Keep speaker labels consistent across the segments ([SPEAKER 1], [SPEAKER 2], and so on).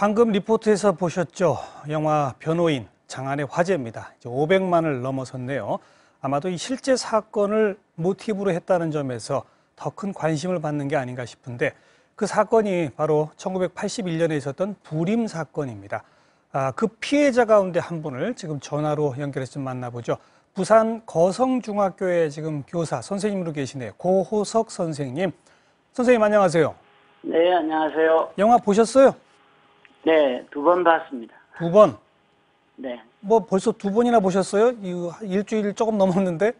[SPEAKER 1] 방금 리포트에서 보셨죠? 영화 변호인 장안의 화제입니다. 이제 500만을 넘어섰네요. 아마도 이 실제 사건을 모티브로 했다는 점에서 더 큰 관심을 받는 게 아닌가 싶은데 그 사건이 바로 1981년에 있었던 불임 사건입니다. 아, 그 피해자 가운데 한 분을 지금 전화로 연결해서 좀 만나보죠. 부산 거성중학교에 지금 교사 선생님으로 계시네요. 고호석 선생님. 선생님 안녕하세요.
[SPEAKER 2] 네, 안녕하세요.
[SPEAKER 1] 영화 보셨어요?
[SPEAKER 2] 네, 두 번 봤습니다.
[SPEAKER 1] 두 번.
[SPEAKER 2] 네.
[SPEAKER 1] 뭐 벌써 두 번이나 보셨어요? 일주일 조금 넘었는데.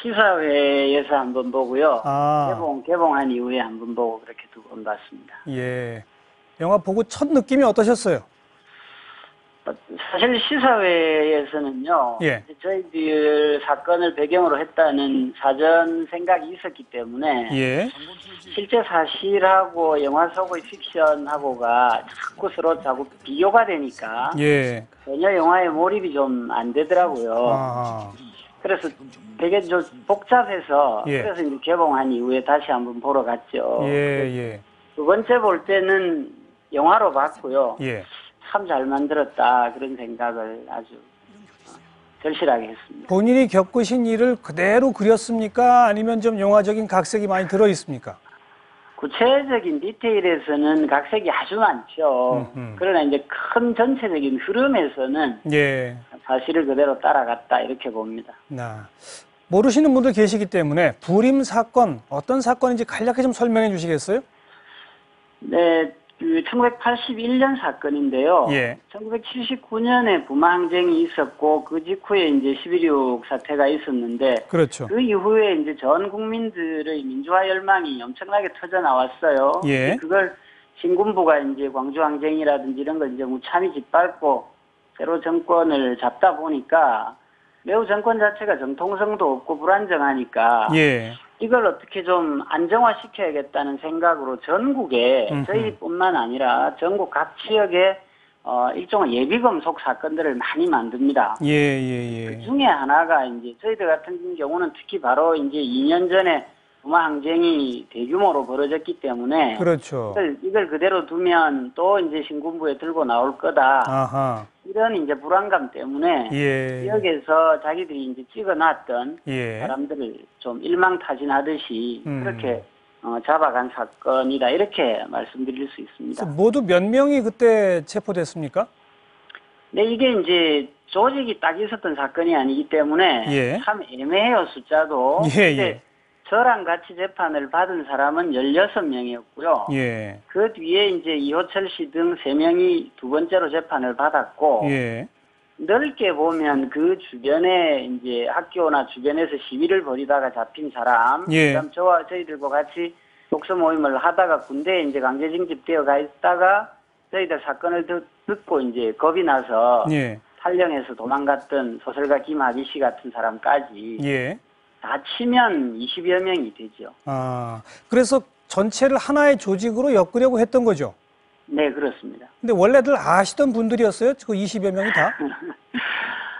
[SPEAKER 2] 시사회에서 한 번 보고요.
[SPEAKER 1] 아.
[SPEAKER 2] 개봉, 개봉한 이후에 한 번 보고 그렇게 두 번 봤습니다.
[SPEAKER 1] 예. 영화 보고 첫 느낌이 어떠셨어요?
[SPEAKER 2] 어, 사실 시사회에서는요.
[SPEAKER 1] 예.
[SPEAKER 2] 저희들 사건을 배경으로 했다는 사전 생각이 있었기 때문에
[SPEAKER 1] 예.
[SPEAKER 2] 실제 사실하고 영화 속의 픽션하고가 자꾸 서로 자꾸 비교가 되니까
[SPEAKER 1] 예.
[SPEAKER 2] 전혀 영화에 몰입이 좀 안 되더라고요.
[SPEAKER 1] 아.
[SPEAKER 2] 그래서 되게 좀 복잡해서
[SPEAKER 1] 예.
[SPEAKER 2] 그래서 이제 개봉한 이후에 다시 한번 보러 갔죠.
[SPEAKER 1] 예, 예.
[SPEAKER 2] 두 번째 볼 때는 영화로 봤고요.
[SPEAKER 1] 예.
[SPEAKER 2] 참 잘 만들었다 그런 생각을 아주 어, 절실하게 했습니다.
[SPEAKER 1] 본인이 겪으신 일을 그대로 그렸습니까? 아니면 좀 영화적인 각색이 많이 들어 있습니까?
[SPEAKER 2] 구체적인 디테일에서는 각색이 아주 많죠.
[SPEAKER 1] 음흠.
[SPEAKER 2] 그러나 이제 큰 전체적인 흐름에서는
[SPEAKER 1] 예.
[SPEAKER 2] 사실을 그대로 따라갔다 이렇게 봅니다.
[SPEAKER 1] 나 모르시는 분들 계시기 때문에 불임 사건 어떤 사건인지 간략하게 좀 설명해 주시겠어요?
[SPEAKER 2] 네, 그 1981년 사건인데요.
[SPEAKER 1] 예.
[SPEAKER 2] 1979년에 부마 항쟁이 있었고 그 직후에 이제 11.6 사태가 있었는데
[SPEAKER 1] 그렇죠.
[SPEAKER 2] 그 이후에 이제 전 국민들의 민주화 열망이 엄청나게 터져 나왔어요.
[SPEAKER 1] 예.
[SPEAKER 2] 그걸 신군부가 이제 광주 항쟁이라든지 이런 걸 이제 무참히 짓밟고 새로 정권을 잡다 보니까 매우 정권 자체가 정통성도 없고 불안정하니까
[SPEAKER 1] 예.
[SPEAKER 2] 이걸 어떻게 좀 안정화시켜야겠다는 생각으로 전국에
[SPEAKER 1] 음흠.
[SPEAKER 2] 저희뿐만 아니라 전국 각 지역에 어, 일종의 예비금 속 사건들을 많이 만듭니다.
[SPEAKER 1] 예, 예,
[SPEAKER 2] 그
[SPEAKER 1] 예.
[SPEAKER 2] 중에 하나가 이제 저희들 같은 경우는 특히 바로 이제 2년 전에 부마 항쟁이 대규모로 벌어졌기 때문에
[SPEAKER 1] 그렇죠.
[SPEAKER 2] 이걸, 이걸 그대로 두면 또 이제 신군부에 들고 나올 거다.
[SPEAKER 1] 아하.
[SPEAKER 2] 이런 이제 불안감 때문에
[SPEAKER 1] 예.
[SPEAKER 2] 지역에서 자기들이 이제 찍어놨던
[SPEAKER 1] 예.
[SPEAKER 2] 사람들을 좀 일망타진하듯이
[SPEAKER 1] 음.
[SPEAKER 2] 그렇게 어, 잡아간 사건이다 이렇게 말씀드릴 수 있습니다.
[SPEAKER 1] 모두 몇 명이 그때 체포됐습니까?
[SPEAKER 2] 근데 이게 이제 조직이 딱 있었던 사건이 아니기 때문에
[SPEAKER 1] 예.
[SPEAKER 2] 참 애매해요 숫자도.
[SPEAKER 1] 예, 예.
[SPEAKER 2] 저랑 같이 재판을 받은 사람은 16명이었고요.
[SPEAKER 1] 예.
[SPEAKER 2] 그 뒤에 이제 이호철 씨 등 3명이 두 번째로 재판을 받았고
[SPEAKER 1] 예.
[SPEAKER 2] 넓게 보면 그 주변에 이제 학교나 주변에서 시위를 벌이다가 잡힌 사람,
[SPEAKER 1] 예.
[SPEAKER 2] 그다음 저와 저희들과 같이 독서 모임을 하다가 군대에 이제 강제 징집되어 가 있다가 저희들 사건을 듣, 듣고 이제 겁이 나서
[SPEAKER 1] 예.
[SPEAKER 2] 탈령해서 도망갔던 소설가 김학의 씨 같은 사람까지
[SPEAKER 1] 예.
[SPEAKER 2] 다 치면 20여 명이 되죠.
[SPEAKER 1] 아. 그래서 전체를 하나의 조직으로 엮으려고 했던 거죠.
[SPEAKER 2] 네, 그렇습니다.
[SPEAKER 1] 근데 원래들 아시던 분들이었어요? 그 20여 명이 다?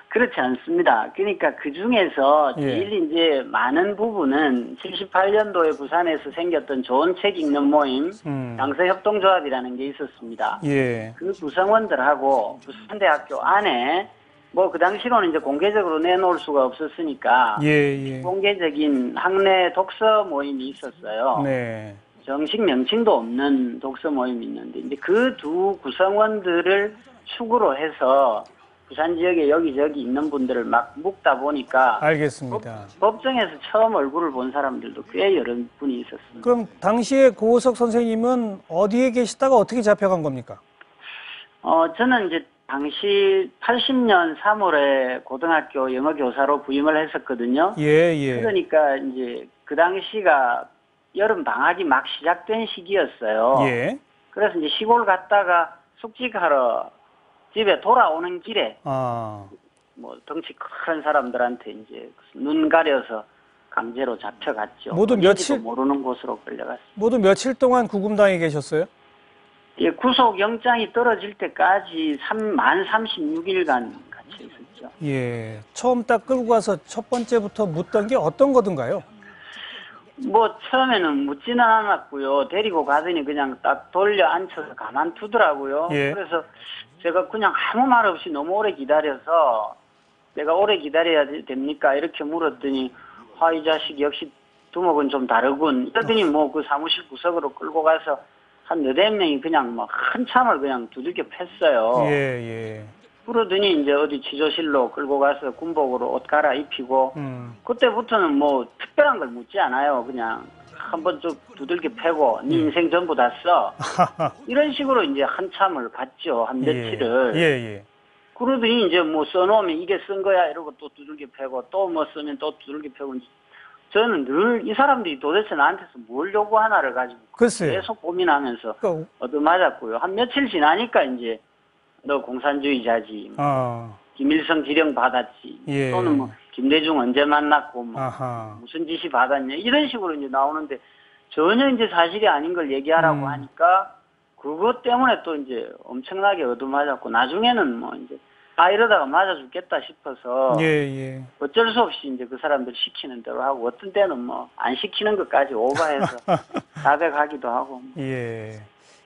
[SPEAKER 2] 그렇지 않습니다. 그러니까 그 중에서
[SPEAKER 1] 예.
[SPEAKER 2] 제일 이제 많은 부분은 78년도에 부산에서 생겼던 좋은 책 읽는 모임,
[SPEAKER 1] 음.
[SPEAKER 2] 양서 협동조합이라는 게 있었습니다.
[SPEAKER 1] 예.
[SPEAKER 2] 그 구성원들하고 부산대학교 안에 뭐 그 당시로는 이제 공개적으로 내놓을 수가 없었으니까
[SPEAKER 1] 예, 예.
[SPEAKER 2] 공개적인 학내 독서 모임이 있었어요.
[SPEAKER 1] 네.
[SPEAKER 2] 정식 명칭도 없는 독서 모임이 있는데 이제 그 두 구성원들을 축으로 해서 부산 지역에 여기저기 있는 분들을 막 묶다 보니까
[SPEAKER 1] 알겠습니다.
[SPEAKER 2] 법 정에서 처음 얼굴을 본 사람들도 꽤 여러 분이 있었습니다.
[SPEAKER 1] 그럼 당시에 고호석 선생님은 어디에 계시다가 어떻게 잡혀간 겁니까?
[SPEAKER 2] 어, 저는 이제 당시 80년 3월에 고등학교 영어 교사로 부임을 했었거든요.
[SPEAKER 1] 예, 예.
[SPEAKER 2] 그러니까 이제 그 당시가 여름 방학이 막 시작된 시기였어요.
[SPEAKER 1] 예.
[SPEAKER 2] 그래서 이제 시골 갔다가 숙직하러 집에 돌아오는 길에
[SPEAKER 1] 아,
[SPEAKER 2] 뭐 덩치 큰 사람들한테 이제 눈 가려서 강제로 잡혀갔죠.
[SPEAKER 1] 모두 며칠-
[SPEAKER 2] 모르는 곳으로 끌려갔습니다.
[SPEAKER 1] 모두 며칠 동안 구금당해 계셨어요?
[SPEAKER 2] 예, 구속 영장이 떨어질 때까지 3, 만 36일간 같이 있었죠.
[SPEAKER 1] 예. 처음 딱 끌고 가서 첫 번째부터 묻던 게 어떤 거든가요?
[SPEAKER 2] 뭐 처음에는 묻지는 않았고요. 데리고 가더니 그냥 딱 돌려 앉혀서 가만 두더라고요.
[SPEAKER 1] 예.
[SPEAKER 2] 그래서 제가 그냥 아무 말 없이 너무 오래 기다려서 내가 오래 기다려야 되- 됩니까? 이렇게 물었더니 아 이 자식 역시 두목은 좀 다르군. 이러더니 뭐 그 사무실 구석으로 끌고 가서 한 너댓 명이 그냥 막 한참을 그냥 두들겨 팼어요.
[SPEAKER 1] 예, 예.
[SPEAKER 2] 그러더니 이제 어디 지조실로 끌고 가서 군복으로 옷 갈아입히고
[SPEAKER 1] 음.
[SPEAKER 2] 그때부터는 뭐 특별한 걸 묻지 않아요. 그냥 한번 좀 두들겨 패고 네 인생 전부 다 써. 이런 식으로 이제 한참을 갔죠. 한 며칠을.
[SPEAKER 1] 예, 예.
[SPEAKER 2] 그러더니 이제 뭐 써놓으면 이게 쓴 거야 이러고 또 두들겨 패고 또 뭐 쓰면 또 두들겨 패고 저는 늘 이 사람들이 도대체 나한테서 뭘 요구하나를 가지고
[SPEAKER 1] 글쎄요.
[SPEAKER 2] 계속 고민하면서
[SPEAKER 1] 그,
[SPEAKER 2] 얻어맞았고요. 한 며칠 지나니까 이제 너 공산주의자지.
[SPEAKER 1] 어,
[SPEAKER 2] 김일성 지령 받았지.
[SPEAKER 1] 예.
[SPEAKER 2] 또는 뭐 김대중 언제 만났고 뭐
[SPEAKER 1] 아하.
[SPEAKER 2] 무슨 짓이 받았냐 이런 식으로 이제 나오는데 전혀 이제 사실이 아닌 걸 얘기하라고
[SPEAKER 1] 음.
[SPEAKER 2] 하니까 그것 때문에 또 이제 엄청나게 얻어맞았고 나중에는 뭐 이제 아 이러다가 맞아 죽겠다 싶어서
[SPEAKER 1] 예, 예.
[SPEAKER 2] 어쩔 수 없이 이제 그 사람들 시키는 대로 하고 어떤 때는 뭐 안 시키는 것까지 오버해서 자백하기도 하고 뭐
[SPEAKER 1] 예.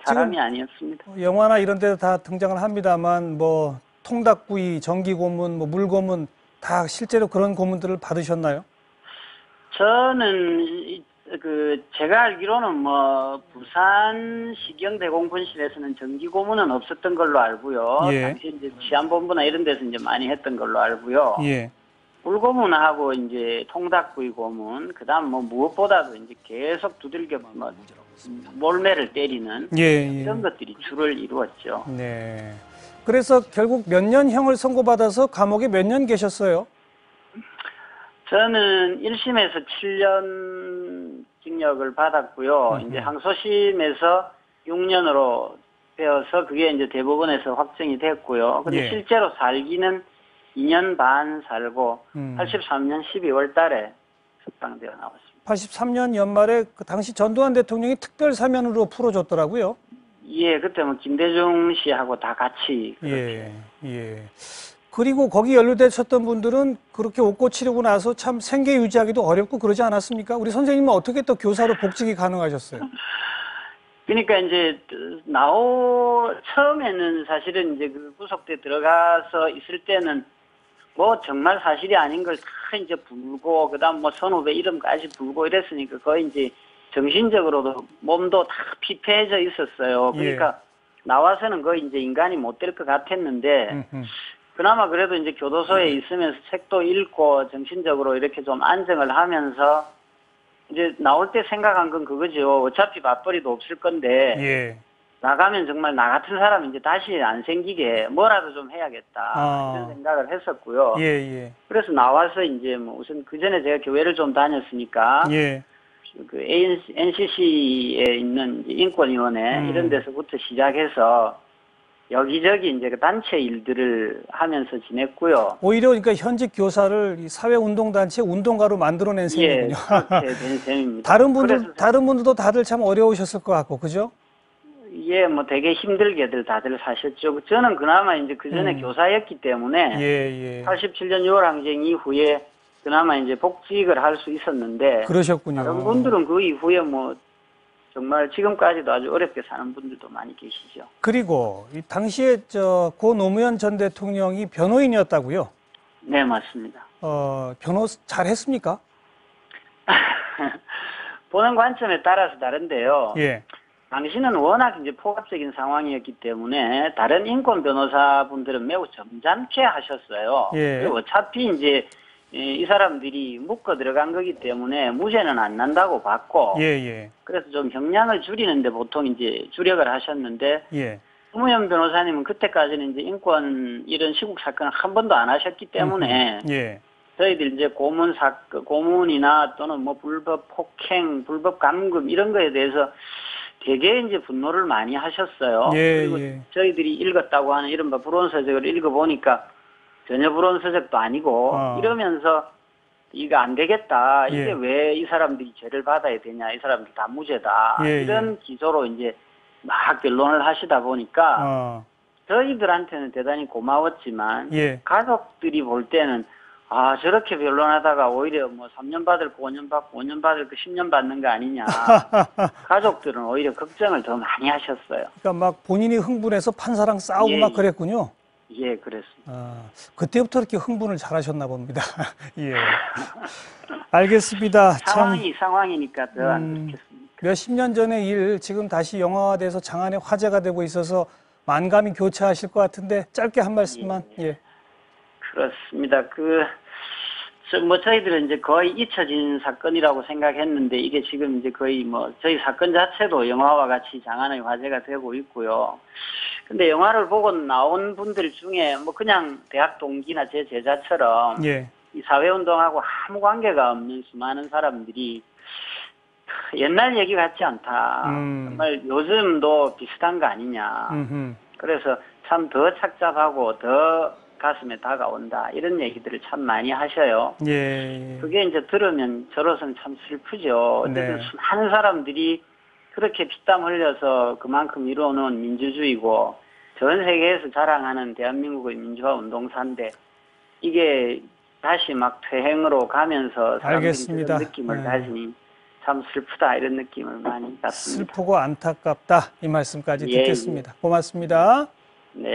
[SPEAKER 2] 사람이 아니었습니다.
[SPEAKER 1] 영화나 이런 데도 다 등장을 합니다만 뭐 통닭구이, 전기고문, 뭐 물고문 다 실제로 그런 고문들을 받으셨나요?
[SPEAKER 2] 저는 이- 그 제가 알기로는 뭐 부산 시경대공분실에서는 정기 고문은 없었던 걸로 알고요.
[SPEAKER 1] 예.
[SPEAKER 2] 당시 이제 치안본부나 이런 데서 이제 많이 했던 걸로 알고요.
[SPEAKER 1] 예.
[SPEAKER 2] 물고문하고 이제 통닭구이 고문, 그다음 뭐 무엇보다도 이제 계속 두들겨 뭐 몰매를 때리는
[SPEAKER 1] 예, 예.
[SPEAKER 2] 이런 것들이 주를 이루었죠.
[SPEAKER 1] 네. 그래서 결국 몇 년형을 선고받아서 감옥에 몇 년 계셨어요?
[SPEAKER 2] 저는 1심에서 7년 징역을 받았고요.
[SPEAKER 1] 음.
[SPEAKER 2] 이제 항소심에서 6년으로 되어서 그게 이제 대법원에서 확정이 됐고요. 근데
[SPEAKER 1] 예.
[SPEAKER 2] 실제로 살기는 2년 반 살고
[SPEAKER 1] 음.
[SPEAKER 2] 83년 12월 달에 석방되어 나왔습니다.
[SPEAKER 1] 83년 연말에 그 당시 전두환 대통령이 특별 사면으로 풀어줬더라고요.
[SPEAKER 2] 예, 그때 뭐 김대중 씨하고 다 같이
[SPEAKER 1] 예, 예. 그리고 거기 연루되셨던 분들은 그렇게 옷고 치르고 나서 참 생계 유지하기도 어렵고 그러지 않았습니까? 우리 선생님은 어떻게 또 교사로 복직이 가능하셨어요?
[SPEAKER 2] 그러니까 이제 나오 처음에는 사실은 이제 그 구속대 들어가서 있을 때는 뭐 정말 사실이 아닌 걸 다 이제 불고 그다음 뭐 선후배 이름까지 불고 이랬으니까 거의 이제 정신적으로도 몸도 다 피폐해져 있었어요. 그러니까 나와서는 거의 이제 인간이 못 될 것 같았는데
[SPEAKER 1] 음, 음.
[SPEAKER 2] 그나마 그래도 이제 교도소에 있으면서 책도 읽고 정신적으로 이렇게 좀 안정을 하면서 이제 나올 때 생각한 건 그거죠. 어차피 맞벌이도 없을 건데
[SPEAKER 1] 예.
[SPEAKER 2] 나가면 정말 나 같은 사람 이제 다시 안 생기게 뭐라도 좀 해야겠다
[SPEAKER 1] 아.
[SPEAKER 2] 이런 생각을 했었고요.
[SPEAKER 1] 예, 예.
[SPEAKER 2] 그래서 나와서 이제 뭐 우선 그 전에 제가 교회를 좀 다녔으니까
[SPEAKER 1] 예.
[SPEAKER 2] 그 NCC에 있는 인권위원회
[SPEAKER 1] 음.
[SPEAKER 2] 이런 데서부터 시작해서 여기저기 이제 그 단체 일들을 하면서 지냈고요.
[SPEAKER 1] 오히려 그러니까 현직 교사를 이 사회운동단체 운동가로 만들어낸
[SPEAKER 2] 예,
[SPEAKER 1] 셈이군요.
[SPEAKER 2] 그렇게 된 셈입니다.
[SPEAKER 1] 다른 분들, 다른 분들도 다들 참 어려우셨을 것 같고, 그죠?
[SPEAKER 2] 예, 뭐 되게 힘들게들 다들 사셨죠. 저는 그나마 이제 그 전에
[SPEAKER 1] 음.
[SPEAKER 2] 교사였기 때문에
[SPEAKER 1] 예, 예.
[SPEAKER 2] 87년 6월 항쟁 이후에 그나마 이제 복직을 할 수 있었는데
[SPEAKER 1] 그러셨군요.
[SPEAKER 2] 다른 분들은 그 이후에 뭐 정말 지금까지도 아주 어렵게 사는 분들도 많이 계시죠.
[SPEAKER 1] 그리고 이 당시에 저 고 노무현 전 대통령이 변호인이었다고요.
[SPEAKER 2] 네, 맞습니다.
[SPEAKER 1] 어, 변호 잘 했습니까?
[SPEAKER 2] 보는 관점에 따라서 다른데요.
[SPEAKER 1] 예.
[SPEAKER 2] 당시는 워낙 이제 포괄적인 상황이었기 때문에 다른 인권 변호사분들은 매우 점잖게 하셨어요.
[SPEAKER 1] 예.
[SPEAKER 2] 그리고 어차피 이제 이이 사람들이 묶어 들어간 거기 때문에 무죄는 안 난다고 봤고
[SPEAKER 1] 예, 예.
[SPEAKER 2] 그래서 좀 형량을 줄이는데 보통 이제 주력을 하셨는데
[SPEAKER 1] 예.
[SPEAKER 2] 노무현 변호사님은 그때까지는 이제 인권 이런 시국 사건을 한 번도 안 하셨기 때문에
[SPEAKER 1] 예.
[SPEAKER 2] 저희들 이제 고문 사 고문이나 또는 뭐 불법 폭행, 불법 감금 이런 거에 대해서 되게 이제 분노를 많이 하셨어요.
[SPEAKER 1] 예,
[SPEAKER 2] 그리고
[SPEAKER 1] 예.
[SPEAKER 2] 저희들이 읽었다고 하는 이른바 불온서적을 읽어보니까 전혀 불온 서적도 아니고
[SPEAKER 1] 어.
[SPEAKER 2] 이러면서 이거 안 되겠다. 이게
[SPEAKER 1] 예.
[SPEAKER 2] 왜이 사람들이 죄를 받아야 되냐. 이 사람들 다 무죄다.
[SPEAKER 1] 예,
[SPEAKER 2] 이런 기조로 이제 막 변론을 하시다 보니까
[SPEAKER 1] 어,
[SPEAKER 2] 저희들한테는 대단히 고마웠지만
[SPEAKER 1] 예.
[SPEAKER 2] 가족들이 볼 때는 아 저렇게 변론하다가 오히려 뭐 3년 받을 거 5년 받고 5년 받을 거 10년 받는 거 아니냐. 가족들은 오히려 걱정을 더 많이 하셨어요.
[SPEAKER 1] 그러니까 막 본인이 흥분해서 판사랑 싸우고
[SPEAKER 2] 예,
[SPEAKER 1] 막
[SPEAKER 2] 예.
[SPEAKER 1] 그랬군요.
[SPEAKER 2] 예, 그랬습니다.
[SPEAKER 1] 아, 그때부터 이렇게 흥분을 잘하셨나 봅니다. 예. 알겠습니다. 참
[SPEAKER 2] 상황이 상황이니까 더안
[SPEAKER 1] 음.
[SPEAKER 2] 그렇겠습니까?
[SPEAKER 1] 몇십 년 전의 일 지금 다시 영화화돼서 장안의 화제가 되고 있어서 만감이 교차하실 것 같은데 짧게 한 말씀만. 예.
[SPEAKER 2] 그렇습니다. 그, 저, 뭐, 저희들은 이제 거의 잊혀진 사건이라고 생각했는데, 이게 지금 이제 거의 뭐, 저희 사건 자체도 영화와 같이 장안의 화제가 되고 있고요. 근데 영화를 보고 나온 분들 중에 뭐, 그냥 대학 동기나 제 제자처럼,
[SPEAKER 1] 예.
[SPEAKER 2] 이 사회운동하고 아무 관계가 없는 수많은 사람들이, 옛날 얘기 같지 않다.
[SPEAKER 1] 음.
[SPEAKER 2] 정말 요즘도 비슷한 거 아니냐.
[SPEAKER 1] 음흠.
[SPEAKER 2] 그래서 참 더 착잡하고 더 가슴에 다가온다 이런 얘기들을 참 많이 하셔요.
[SPEAKER 1] 예.
[SPEAKER 2] 그게 이제 들으면 저로서는 참 슬프죠. 어쨌든
[SPEAKER 1] 네.
[SPEAKER 2] 수많은 사람들이 그렇게 피땀 흘려서 그만큼 이루어놓은 민주주의고 전 세계에서 자랑하는 대한민국의 민주화 운동사인데 이게 다시 막 퇴행으로 가면서
[SPEAKER 1] 알겠습니다.
[SPEAKER 2] 느낌을
[SPEAKER 1] 네.
[SPEAKER 2] 가지니 참 슬프다 이런 느낌을 많이 갖습니다.
[SPEAKER 1] 슬프고 안타깝다 이 말씀까지
[SPEAKER 2] 예,
[SPEAKER 1] 듣겠습니다. 고맙습니다.
[SPEAKER 2] 네.